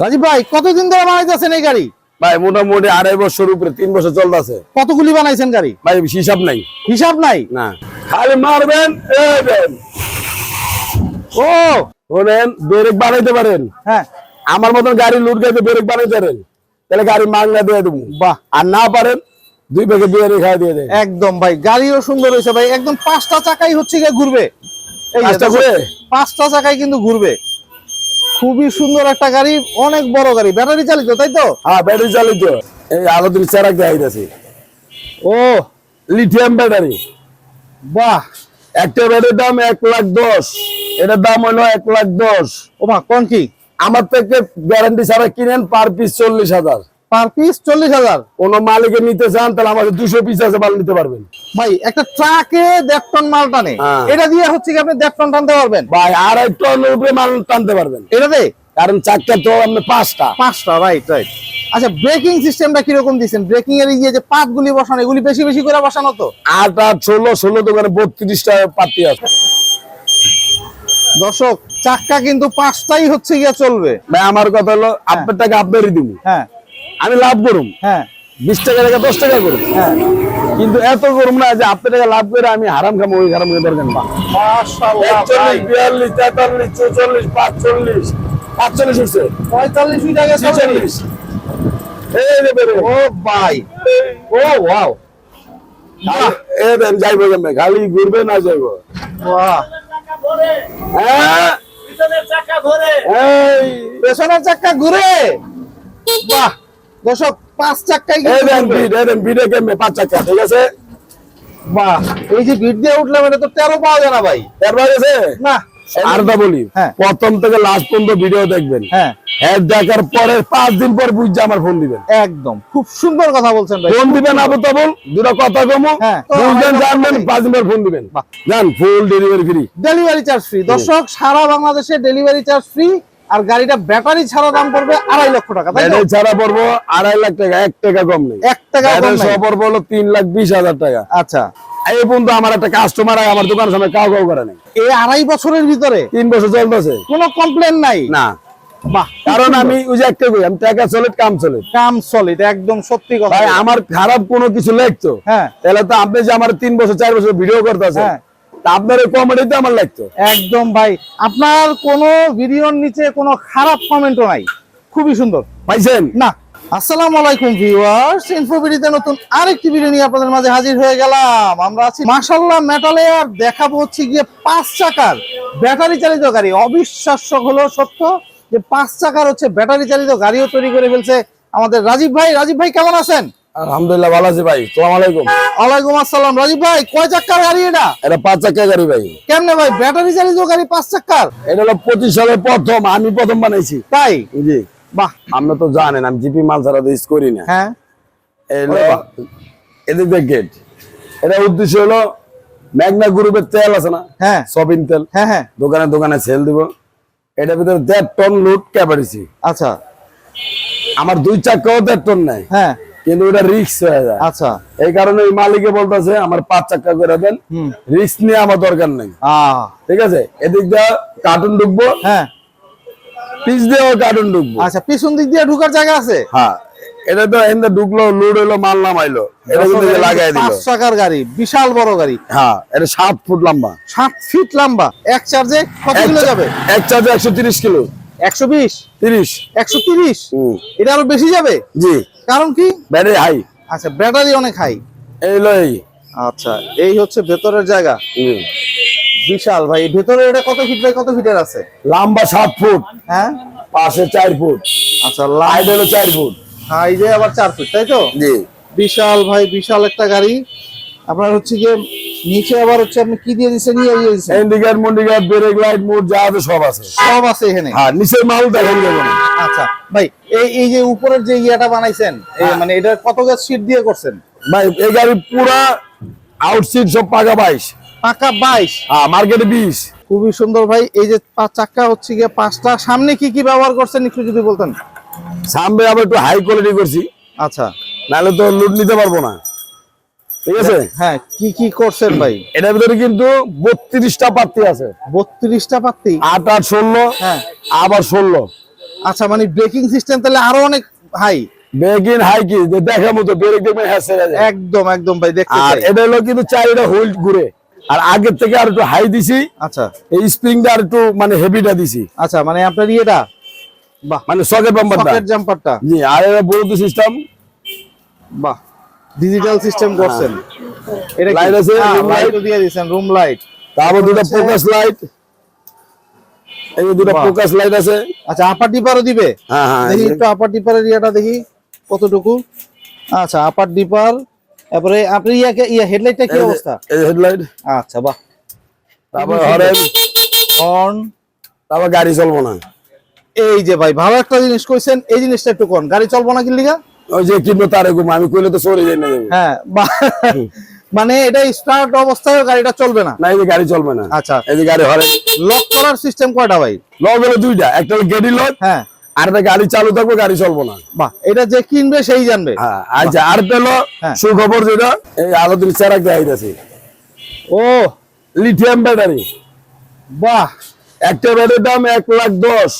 রাজীব ভাই কতদিন ধরে বানাইতেছেন এই গাড়ি? ভাই মোটামুটি আড়াই বছর উপরে তিন বছর চলতেছে। কতগুলি বানাইছেন গাড়ি? ভাই হিসাব নাই। হিসাব নাই? না। খালি মারবেন ও! শোনেন ব্রেক বানাইতে পারেন। হ্যাঁ। আমার মতন গাড়ি লুট গাইতে ব্রেক বানাইতে পারেন। তাহলে গাড়ি মাংলা দিয়ে দেবো। বাহ। আর না পারেন দুই প্যাকেট বিয়ারি খাই দিয়ে দেয় একদম ভাই গাড়িও সুন্দর হয়েছে ভাই। একদম পাঁচটা চাকাই হচ্ছে গিয়ে ঘুরবে? পাঁচটা চাকাই কিন্তু ঘুরবে। খুবই সুন্দর একটা গাড়ি অনেক বড় গাড়ি। ব্যাটারি চালিত তাই তো? হ্যাঁ ব্যাটারি চালিত। এই আলো দিন চেরাক দেখাইতেছি ও লিথিয়াম ব্যাটারি। বাহ। একটা ব্যাটারির দাম এক লাখ দশ। এটার দাম হলো এক লাখ দশ। ও মা কোন কি? আমার থেকে গ্যারান্টি ছাড়া কিনেন পার পিস চল্লিশ হাজার। পার পিস চল্লিশ হাজার। কোন মালিকে নিতে চান তাহলে আমাকে দুশো পিস আছে মাল নিতে পারবেন। ভাই একটা ট্রাকে দেড় টন মাল টানে। হ্যাঁ। এটা দিয়ে হচ্ছে কি আপনি দেড় টন টানতে পারবেন? ভাই আড়াই টনের উপরে মাল টানতে পারবেন। এটাতে? কারণ চারটা তো আপনি পাঁচটা। পাঁচটা রাইট রাইট আচ্ছা ব্রেকিং সিস্টেমটা কীরকম দিচ্ছেন? ব্রেকিং এর এই যে পাত গুলি বসানো এগুলি বেশি বেশি করে বসানো তো? আট আট ষোলো ষোলো দোকানে বত্রিশটা পাতি আছে। দর্শক চাক্কা কিন্তু পাঁচটাই হচ্ছে গিয়ে চলবে। ভাই আমার কথা হলো আপনার টাকা আপনারই দিব। হ্যাঁ। আমি লাভ করুম। হ্যাঁ। বিশ টাকা টাকা দশ টাকা করুম। হ্যাঁ। কিন্তু এত করুম না যে আপনার টাকা লাভ করে আমি হারাম খাব ওই হারাম করে দরকার না মাশাআল্লাহ একচল্লিশ বিয়াল্লিশ তেতাল্লিশ চৌচল্লিশ পাঁচচল্লিশ পাঁচচল্লিশ উঠছে পঁয়তাল্লিশ ও ভাই। ও ওয়াও। এ দেন যাইবো কেমনে? খালি ঘুরবে না যাইবো? বাহ। হ্যাঁ? পেছনের চাক্কা ঘুরে। বাহ। দর্শক পাঁচ কেমনে পাঁচ চাকা ঠিক আছে? বাহ এই যে ভিড় দিয়ে উঠলাম এটা তো তেরো পাওয়া যায় না ভাই। এরপর গেছে? না। আরটা বলি হ্যাঁ। প্রথম থেকে লাস্ট পর্যন্ত ভিডিও দেখবেন। হ্যাঁ। হ্যাঁ দেখার পরে পাঁচ দিন পর বুঝছে আমার ফোন দিবেন। একদম। খুব সুন্দর কথা বলছেন ভাই। ফোন দিবেন আবু তাবুল? দুটো কথা কমো। হ্যাঁ। বুঝবেন জানবেন পাঁচ দিন পর ফোন দিবেন। বাহ। জান full delivery free delivery charge free দর্শক সারা বাংলাদেশে ডেলিভারি চার্জ ফ্রি আর গাড়িটা ব্যাটারি ছাড়া দাম পড়বে আড়াই লক্ষ টাকা ব্যাটারি ছাড়া পড়ব আড়াই লাখ টাকা এক টাকা কম নেই। এক টাকা কম ব্যাটারি পড়ব হলো তিন লাখ বিশ হাজার টাকা। আচ্ছা। এই পর্যন্ত আমার একটা কাস্টমার আমার দোকানের সামনে কাউ কাউ করে নাই। এই আড়াই বছরের ভিতরে তিন বছর চলতেছে। কোনো কমপ্লেন নাই? না। কারণ আমি ওই যে একটা কই আমি টাকা চলে কাম চলে কাম সলিড একদম সত্যি কথা। আমার খারাপ কোনো কিছু লাগতো? হ্যাঁ। তাহলে তো আপনি যে আমার তিন বছর চার বছর ভিডিও করতেছে হ্যাঁ। আপনার এই কমেডিতে আমার লাগতো। একদম ভাই। আপনার কোনো ভিডিওর নিচে কোনো খারাপ কমেন্টও নাই। খুবই সুন্দর। পাইছেন? না। আসসালামু আলাইকুম ভিউয়ার্স ইনফোভিডিতে নতুন আরেকটি ভিডিও নিয়ে আপনাদের মাঝে হাজির হয়ে গেলাম। আমরা আছি মাশাআল্লাহ মেটালে আর দেখাবো হচ্ছে গিয়ে পাঁচ চাকার ব্যাটারি চালিত গাড়ি। অবিশ্বাস্য হলো সত্য যে পাঁচ চাকার হচ্ছে ব্যাটারি চালিত গাড়িও তৈরি করে ফেলছে আমাদের রাজীব ভাই। রাজীব ভাই কেমন আছেন? আলহামদুলিল্লাহ ভালো আছি ভাই। সালাম আলাইকুম। ওয়ালাইকুম আসসালাম। রাজীব ভাই কয় চাকার গাড়ি এটা? এটা পাঁচ চাকা গাড়ি ভাই। কেমনে ভাই ব্যাটারি চালিত গাড়ি পাঁচ চাকার এটা হলো পঁচিশ সালের প্রথম আমি প্রথম বানাইছি। তাই? জি। বাহ। আপনি তো জানেন আমি জিপি মাল ছাড়া তো ইউজ করি না। হ্যাঁ। এদিক গেট এটা উদ্দেশ্য হলো ম্যাগনা গ্রুপের তেল আছে না? হ্যাঁ। সবিন তেল। হ্যাঁ হ্যাঁ। দোকানে দোকানে সেল দিব। এটার ভিতরে দেড় টন লোড ক্যাপাসিটি আচ্ছা। আমার দুই চাকাও দেড় টন নেয়। হ্যাঁ। কিন্তু ওটা রিক্স হয়ে যায়। আচ্ছা। এই কারণে ওই মালিকে বলতেছে আমার পাঁচ চাকা করে দেন। রিক্স নিয়ে আমার দরকার নেই। ঠিক আছে? এদিক দিয়ে কার্টুন ঢুকবো। হ্যাঁ। পিস দিয়েও কার্টুন ঢুকবো। আচ্ছা পিছন দিক দিয়ে ঢুকার জায়গা আছে? হ্যাঁ। এটা তো এখানে ঢুকলো লোড হইল মাল নামাইলো। এটা কিন্তু লাগাই দিল। চাকার গাড়ি বিশাল বড় গাড়ি। হ্যাঁ এটা সাত ফুট লম্বা। সাত ফিট লম্বা। এক চার্জে কত কিলো যাবে? এক চার্জে একশো তিরিশ কিলো। একশো বিশ? তিরিশ। একশো তিরিশ? এটা আরও বেশি যাবে? জি। কারণ কি? ব্যাটারি হাই আচ্ছা ব্যাটারি অনেক হাই এই লই আচ্ছা এই হচ্ছে ভেতরের জায়গা। বিশাল ভাই ভেতরে এটা কত ফিট বাই কত ফিটের আছে? লম্বা 7 ফুট। হ্যাঁ? পাশে 4 ফুট। আচ্ছা লাইট হলো 4 ফুট। হাই যে আবার 4 ফুট তাই তো? জি। বিশাল ভাই বিশাল একটা গাড়ি। আপনার হচ্ছে যে নিচে আবার হচ্ছে আপনি কি দিয়ে দিচ্ছেন? ইয়ে দিয়ে দিচ্ছেন? ইন্ডিকেট মুন্ডিকেট ব্রেক লাইট মোড যা আছে সব আছে। সব আছে এখানে? হ্যাঁ নিচের মাল দেখেন যাবে না আচ্ছা ভাই এই এই যে উপরের যে ইয়েটা বানাইছেন এই হ্যাঁ। মানে এটা কত গাছ সিট দিয়ে করছেন? ভাই এই গাড়ি পুরা আউটসিট সব পাকা বাইশ। পাকা বাইশ? হ্যাঁ মার্কেটে বিশ। খুবই সুন্দর ভাই এই যে পাঁচ চাক্কা হচ্ছে গিয়ে পাঁচটা। সামনে কি কি ব্যবহার করছেন একটু যদি বলতেন? সামনে আবার একটু হাই কোয়ালিটি করছি। আচ্ছা। নাহলে তো লুট নিতে পারব না। ঠিক আছে? হ্যাঁ কি কি করছেন ভাই? এটার ভিতরে কিন্তু বত্রিশটা পাত্তি আছে। বত্রিশটা পাত্তি আট আট ষোলো হ্যাঁ। আবার ষোলো। আচ্ছা মানে ব্রেকিং সিস্টেম তাহলে আরও অনেক হাই। হাই কি? দেখার মতো ব্রেক দেখবেন হ্যাঁ। একদম একদম ভাই দেখতে আর এটা হলো কিন্তু চারিটা ঘুরে। আর আগের থেকে আর একটু হাই দিছি। আচ্ছা। এই স্প্রিংটা আর একটু মানে হেভিটা দিছি। আচ্ছা মানে আপনার ইয়েটা? বাহ। মানে সকেট বাম্পারটা জাম্পারটা জি আর এটা ব্লুটুথ সিস্টেম বাহ। ডিজিটাল সিস্টেম করছেন। এটা লাইট আছে, room লাইট দিয়ে দিয়েছেন রুম লাইট তারপর দুটো ফোকাস লাইট এই দুটো ফোকাস লাইট আছে। আচ্ছা আপার ডিপারও দিবে? হ্যাঁ হ্যাঁ দেখি একটু আপার ডিপারের ইয়েটা দেখি কতটুকু? আচ্ছা আপার ডিপার তারপরে আপনি ইয়াকে ইয়া হেডলাইটটা কি অবস্থা? এই হেডলাইট আচ্ছা বাহ। তারপর হরেন হর্ন তারপর গাড়ি চলবো না। এই যে ভাই ভালো একটা জিনিস কইছেন এই জিনিসটা একটু কোন। গাড়ি চলবো না কি লিগা ওই যে কিনবো তারে ঘুম আমি কইলে তো সরে যাই না হ্যাঁ মানে এটা স্টার্ট অবস্থায় গাড়িটা চলবে না। না এই যে গাড়ি চলবে না। আচ্ছা। এই যে গাড়ি হরেন লক করার সিস্টেম কয়টা ভাই? লক হলো দুইটা একটা গেডি লক হ্যাঁ। আর গাড়ি চালু থাকবে গাড়ি চলবো না। বাহ এটা যে কিনবে সেই জানবে। হ্যাঁ আচ্ছা আর হলো হ্যাঁ। সুখবর যেটা এই আরও দিন চেরাক দেখাইতেছি ও। লিথিয়াম ব্যাটারি বাহ। একটা ব্যাটারির দাম এক লাখ দশ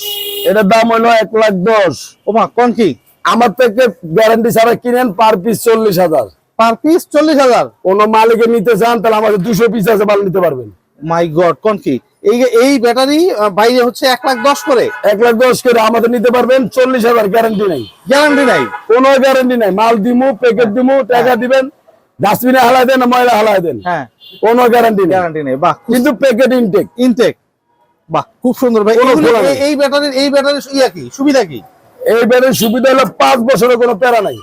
এটার দাম হলো এক লাখ দশ। ওমা কোন কি? আমার থেকে গ্যারান্টি ছাড়া কিনেন পার পিস চল্লিশ হাজার। পার পিস চল্লিশ হাজার? কোন মালিকে নিতে চান তাহলে আমাদের দুশো পিস আছে মাল নিতে পারবেন। মাই গড কোন কি? এই এই ব্যাটারি বাইরে হচ্ছে এক লাখ দশ করে। এক লাখ দশ করে আমাদের নিতে পারবেন চল্লিশ হাজার গ্যারান্টি নেই। গ্যারান্টি নাই? কোনো গ্যারান্টি নাই। মাল দিমু প্যাকেট দিমু টাকা দিবেন ডাস্টবিনে হালাই দেন ময়লা হালাই দেন। হ্যাঁ। কোনো গ্যারান্টি নেই। গ্যারান্টি নেই। বাহ কিন্তু প্যাকেট ইনটেক ইনটেক বাহ খুব সুন্দর ভাই। এই ব্যাটারির এই ব্যাটারির ইয়া কি? সুবিধা কি? এই ব্যাটারির সুবিধা হলো পাঁচ বছরের কোনো প্যারা নাই।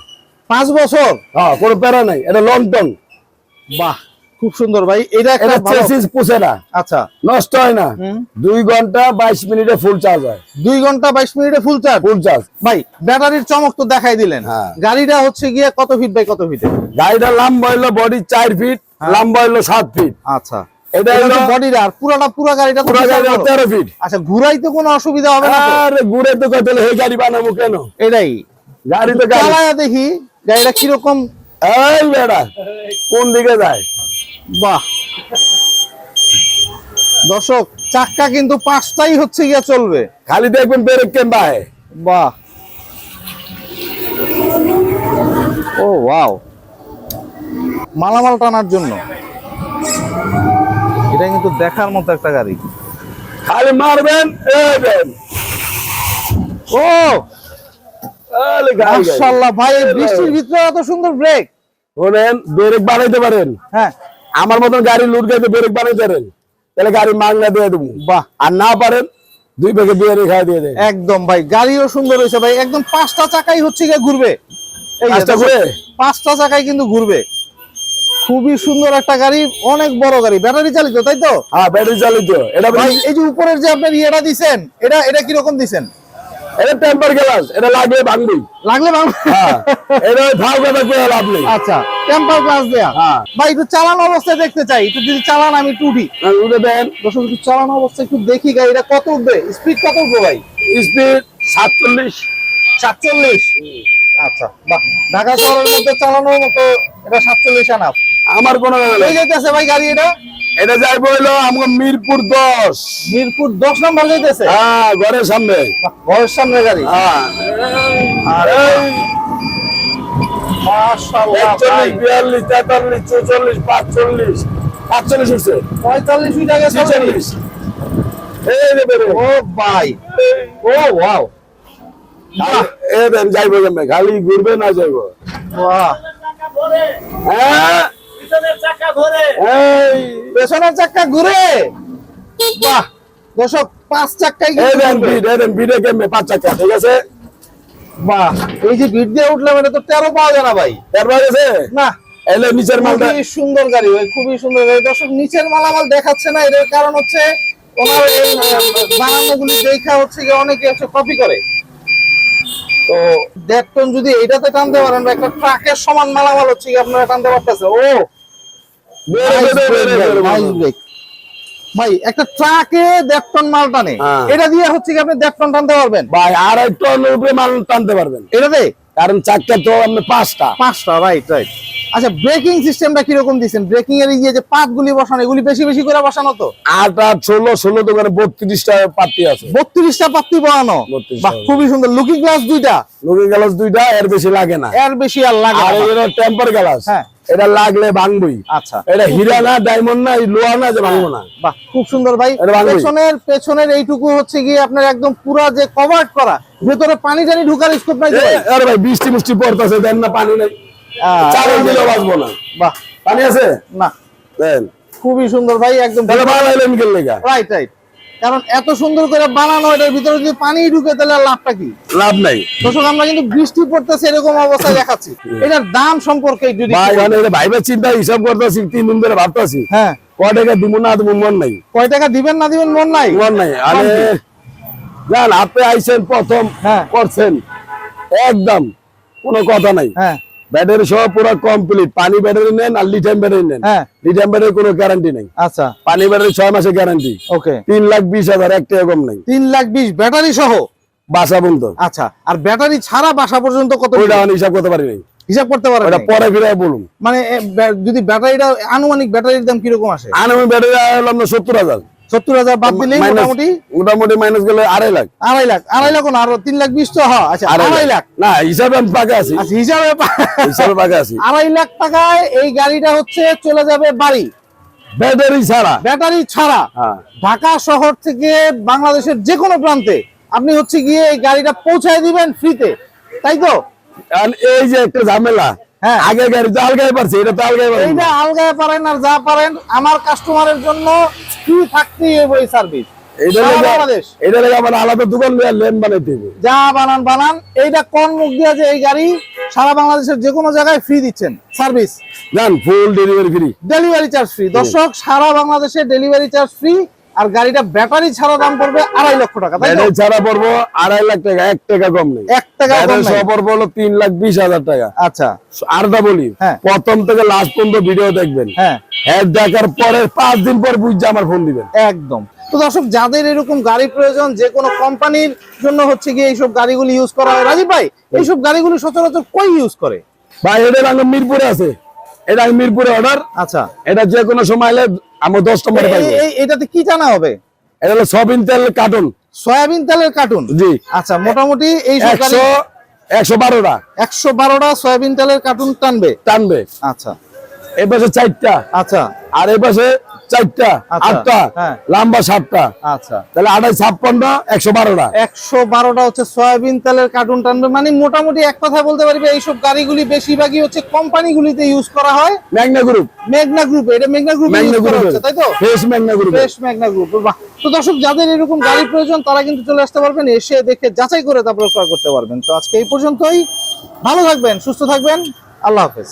পাঁচ বছর? হ্যাঁ কোনো প্যারা নাই। এটা লং টার্ম বাহ খুব সুন্দর ভাই। এটা একটা চেসিস পুষে না। আচ্ছা। নষ্ট হয় না। দুই ঘণ্টা বাইশ মিনিটে ফুল চার্জ হয়। দুই ঘণ্টা বাইশ মিনিটে ফুল চার্জ ফুল চার্জ ভাই ব্যাটারির চমক তো দেখাই দিলেন। হ্যাঁ। গাড়িটা হচ্ছে গিয়ে কত ফিট বাই কত ফিটে গাড়িটা লম্বা হইল বডি চার ফিট লম্বা হইল সাত ফিট আচ্ছা। এটা এটা হলো বডির আর পুরাটা পুরা গাড়িটা পুরো গাড়ি বড়। তেরো ফিট আচ্ছা ঘুরাইতে কোনো অসুবিধা হবে না আরে ঘুরে তো কত হে গাড়ি বানাবো কেন? এটাই। গাড়ি তো গাড়ি। দেখি গাড়িটা কীরকম? এই বেড়া কোন দিকে যায়? বাহ। দর্শক চাক্কা কিন্তু পাঁচটাই হচ্ছে গিয়া চলবে। খালি দেখবেন ব্রেক কেমবা বাহ। ও ওয়াও। মালামাল টানার জন্য। এটা কিন্তু দেখার মতো একটা গাড়ি। খালি মারবেন ও আরে গাড়ি গাড়ি। মাশাআল্লাহ ভাই বৃষ্টির ভিতরে এত সুন্দর ব্রেক শোনেন ব্রেক বানাইতে পারেন? হ্যাঁ। আমার মতন গাড়ি লুট গাইতে ব্রেক বানাইতে পারেন? তাহলে গাড়ি মাংলা দিয়ে দেবো। বাহ। আর না পারেন দুই দিয়ে একদম ভাই গাড়িও সুন্দর হয়েছে ভাই। একদম পাঁচটা চাকাই হচ্ছে গিয়ে ঘুরবে। পাঁচটা ঘুরে? পাঁচটা চাকাই কিন্তু ঘুরবে। খুবই সুন্দর একটা গাড়ি অনেক বড় গাড়ি ব্যাটারি চালিত তাই তো? হ্যাঁ ব্যাটারি চালিত। এটা ভাই এই যে উপরের যে আপনার ইয়েটা দিছেন এটা এটা কীরকম দিছেন? এটা টেম্পার গ্লাস এটা লাগবে ভাঙবি। লাগলে ভালো হ্যাঁ এটা ফাও কথা করে লাভ নেই। আচ্ছা টেম্পার গ্লাস দেয়া। হ্যাঁ। ভাই একটু চালানো অবস্থায় দেখতে চাই একটু যদি চালান আমি একটু উঠি। উঠে দেন। দর্শক একটু চালানো অবস্থায় একটু দেখি গাড়িটা কত উঠবে? স্পিড কত উঠবে ভাই? স্পিড সাতচল্লিশ। সাতচল্লিশ। আচ্ছা বাহ ঢাকা শহরের মধ্যে চালানোর মতো এটা সাতচল্লিশ আনাপ আমার কোনো যাইতেছে ভাই গাড়ি এটা? এটা যাইব হইল আমার মিরপুর দশ। মিরপুর দশ নম্বর যাইতেছে? হ্যাঁ ঘরের সামনে। ঘরের সামনে গাড়ি। হ্যাঁ। আর একচল্লিশ বিয়াল্লিশ তেতাল্লিশ চৌচল্লিশ পাঁচচল্লিশ। পাঁচচল্লিশ উঠছে। পঁয়তাল্লিশ আগে চলে ছিচল্লিশ। এই ও ভাই। ও ওয়াও। এ দেন যাইবো কেমনে খালি ঘুরবে না যাইবো। বাহ। হ্যাঁ? এই পেছনের চাক্কা ঘুরে। বাহ দর্শক পাঁচ চাক্কাই এই কিন্তু দেন ঘুরবে। বিট এই দেন বিটে কেমনে পাঁচ চাকা ঠিক আছে? বাহ এই যে ভিড় দিয়ে উঠলাম এটা তো তেরো পাওয়া যায় না ভাই। তারপর গেছে? না এলে নিচের মালটা সুন্দর গাড়ি ভাই খুবই সুন্দর গাড়ি। দর্শক নিচের মালামাল দেখাচ্ছে না এর কারণ হচ্ছে ওনার এই বানানো গুলি দেখা হচ্ছে যে অনেকে হচ্ছে কপি করে। তো দেখুন টন যদি এইটাতে টানতে পারেন একটা ট্রাকের সমান মালামাল হচ্ছে কি আপনারা টানতে পারতেছে ও! ভাই, একটা ট্রাকে দেড় টন মাল টানে। হ্যাঁ। এটা দিয়ে হচ্ছে কি আপনি দেড় টন টানতে পারবেন? ভাই আর একটু অন্য উপরে মাল টানতে পারবেন। এটাতে? কারণ চারটা তো আপনি পাঁচটা। পাঁচটা রাইট রাইট আচ্ছা ব্রেকিং সিস্টেমটা কীরকম দিচ্ছেন ব্রেকিং এর ইয়ে যে পাত গুলি বসানো এগুলি বেশি বেশি করে বসানো তো? আট আট ষোলো ষোলো দোকানে বত্রিশটা পাত্তি আছে। বত্রিশটা পাত্তি বসানো? 32 খুবই সুন্দর। লুকিং গ্লাস দুইটা? লুকিং গ্লাস দুইটা এর বেশি লাগে না। এর বেশি আর লাগে আর টেম্পার গ্লাস হ্যাঁ। এটা লাগলে ভাঙবই। আচ্ছা। এটা হীরা না ডায়মন্ড না লোহা না যে ভাঙবো না। বাহ খুব সুন্দর ভাই। পেছনের পেছনের এইটুকু হচ্ছে গিয়ে আপনার একদম পুরা যে কভার করা ভেতরে পানি টানি ঢুকার স্কোপ নাই আরে ভাই বৃষ্টি মিষ্টি পড়তেছে দেন না পানি নাই। চালের দিলে বাঁচবো না। বাহ। পানি আছে? না। দেন। খুবই সুন্দর ভাই একদম রাইট রাইট কারণ এত সুন্দর করে বানানো এটার ভিতরে যদি পানি ঢুকে তাহলে লাভটা কি? লাভ নাই। দর্শক আমরা কিন্তু বৃষ্টি পড়তেছে এরকম অবস্থায় দেখাচ্ছি। এটার দাম সম্পর্কে যদি ভাই মানে ভাইবার চিন্তা হিসাব করতেছি তিন দিন ধরে ভাবতেছি। হ্যাঁ। কয় টাকা দিব না দিব মন নাই। কয় টাকা দিবেন না দিবেন মন নাই? মন নাই। আরে জান আপনি আইছেন প্রথম হ্যাঁ। করছেন। একদম কোনো কথা নাই। হ্যাঁ। ব্যাটারি সহ পুরো কমপ্লিট পানি ব্যাটারি নেন আর লিথিয়াম ব্যাটারি নেন। হ্যাঁ। লিথিয়াম ব্যাটারি কোনো গ্যারান্টি নেই। আচ্ছা। পানি ব্যাটারি ছয় মাসের গ্যারান্টি ওকে। তিন লাখ বিশ হাজার একটা টাকা কম নাই। তিন লাখ বিশ ব্যাটারি সহ? বাসা বন্ধ। আচ্ছা আর ব্যাটারি ছাড়া বাসা পর্যন্ত কত ওইটা আমি হিসাব করতে পারি নাই। হিসাব করতে ওটা নাই? পরে ফিরে বলুন। মানে যদি ব্যাটারিটা আনুমানিক ব্যাটারির দাম কীরকম আসে? আনুমানিক ব্যাটারি হলাম না সত্তর হাজার বাদ দিলেই মোটামুটি মোটামুটি মাইনাস গেলে আড়াই লাখ। আড়াই লাখ। আড়াই লাখ আরও তিন লাখ বিশ তো হ্যাঁ আচ্ছা আড়াই লাখ। না হিসাবে আমি পাকে আছি। আচ্ছা হিসাবে হিসাবে পাকে আছি। আড়াই লাখ টাকায় এই গাড়িটা হচ্ছে চলে যাবে বাড়ি। ব্যাটারি ছাড়া। ব্যাটারি ছাড়া। হ্যাঁ। ঢাকা শহর থেকে বাংলাদেশের যে কোনো প্রান্তে আপনি হচ্ছে গিয়ে এই গাড়িটা পৌঁছায় দিবেন ফ্রিতে তাই তো? এই যে একটা ঝামেলা হ্যাঁ। আগে গাড়ি তো আলগাই পারছে এটা তো আলগাই পারছে। এইটা আলগায় পারেন আর যা পারেন আমার কাস্টমারের জন্য ফ্রি থাকতেই হবে এই সার্ভিস এটা লেগে আলাদা দোকান লেন যা বানান বানান। এইটা কোন মুখ দিয়ে যে এই গাড়ি সারা বাংলাদেশের যে কোনো জায়গায় ফ্রি দিচ্ছেন। সার্ভিস জান full delivery free delivery charge free দর্শক সারা বাংলাদেশে ডেলিভারি চার্জ ফ্রি আর গাড়িটা ব্যাটারি ছাড়া দাম পড়বে আড়াই লক্ষ টাকা তাই ব্যাটারি ছাড়া পড়ব আড়াই লাখ টাকা এক টাকা কম নেই। এক টাকা পড়ব হলো তিন লাখ বিশ হাজার টাকা। আচ্ছা। আরটা বলি হ্যাঁ। প্রথম থেকে লাস্ট পর্যন্ত ভিডিও দেখবেন। হ্যাঁ। হ্যাঁ দেখার পরে পাঁচ দিন পর বুঝছে আমার ফোন দিবেন। একদম। তো দর্শক যাদের এরকম গাড়ি প্রয়োজন যে কোনো কোম্পানির জন্য হচ্ছে গিয়ে এইসব গাড়িগুলি ইউজ করা হয়। রাজীব ভাই এইসব গাড়িগুলি সচরাচর কই ইউজ করে? ভাই এটা মিরপুরে আছে। এটা মিরপুরে অর্ডার আচ্ছা। এটা যে কোনো সময় এলে আমার দশ নম্বর এটাতে কি জানা হবে? এটা হলো সয়াবিন তেল কার্টুন। সয়াবিন তেলের কার্টুন? জি। আচ্ছা মোটামুটি এই একশো একশো বারোটা। একশো বারোটা সয়াবিন তেলের কার্টুন টানবে? টানবে। আচ্ছা। এ পাশে চারটা। আচ্ছা। আর এ পাশে চারটা আচ্ছা, আটটা হ্যাঁ। লম্বা সাতটা। আচ্ছা। তাহলে আড়াই একশো বারোটা। একশো বারোটা হচ্ছে সয়াবিন তেলের কার্টুন টানবে মানে মোটামুটি এক কথা বলতে পারবে এইসব গাড়িগুলি বেশিরভাগই হচ্ছে কোম্পানিগুলিতে ইউজ করা হয়। Magna group. এটা মেঘনা গ্রুপ ম্যাগনা গ্রুপ। তাই তো? Fresh Magna group. গ্রুপ তো দর্শক যাদের এরকম গাড়ি প্রয়োজন তারা কিন্তু চলে আসতে পারবেন এসে দেখে যাচাই করে তারপরে ক্রয় করতে পারবেন। তো আজকে এই পর্যন্তই। ভালো থাকবেন সুস্থ থাকবেন। আল্লাহ হাফেজ।